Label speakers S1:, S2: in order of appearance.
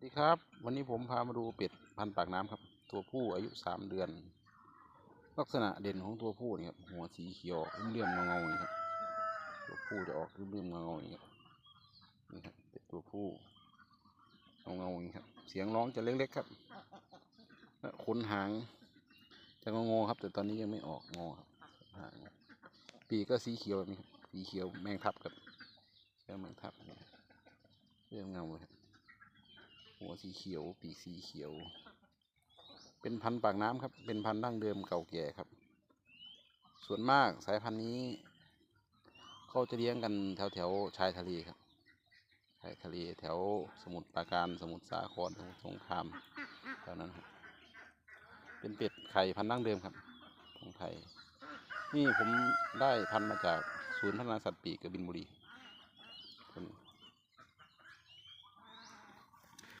S1: สวัสดีครับ วันนี้ผมพามาดูเป็ดพันปากน้ำครับ ตัวผู้อายุสามเดือน ลักษณะเด่นของตัวผู้นี่ครับหัวสีเขียวเลื่อมเงาๆนี่ครับตัวผู้จะออกเลื่อมเงาๆอย่างนี้ครับนี่ครับเป็ดตัวผู้เงาๆอย่างนี้ครับ เสียงร้องจะเล็กๆครับขนหางจะงอๆครับ แต่ตอนนี้ยังไม่ออกงอครับหางปีกก็สีเขียวแบบนี้สีเขียวแมงทับครับเขียวแมงทับนี่ครับเรื่องเงาเลยครับ หัวสีเขียว ปีกสีเขียว เป็นพันธุ์ปากน้ำครับ เป็นพันธุ์ดั้งเดิมเก่าแก่ครับ ส่วนมากสายพันธุ์นี้ เขาจะเลี้ยงกันแถวแถวชายทะเลครับ ชายทะเลแถวสมุทรปราการ สมุทรสาครสมุทรสงครามแถวนั้นครับ เป็นเป็ดไข่พันธุ์ดั้งเดิมครับ ของไทย นี่ผมได้พันธุ์มาจากศูนย์พัฒนาสัตว์ปีกกบินบุรี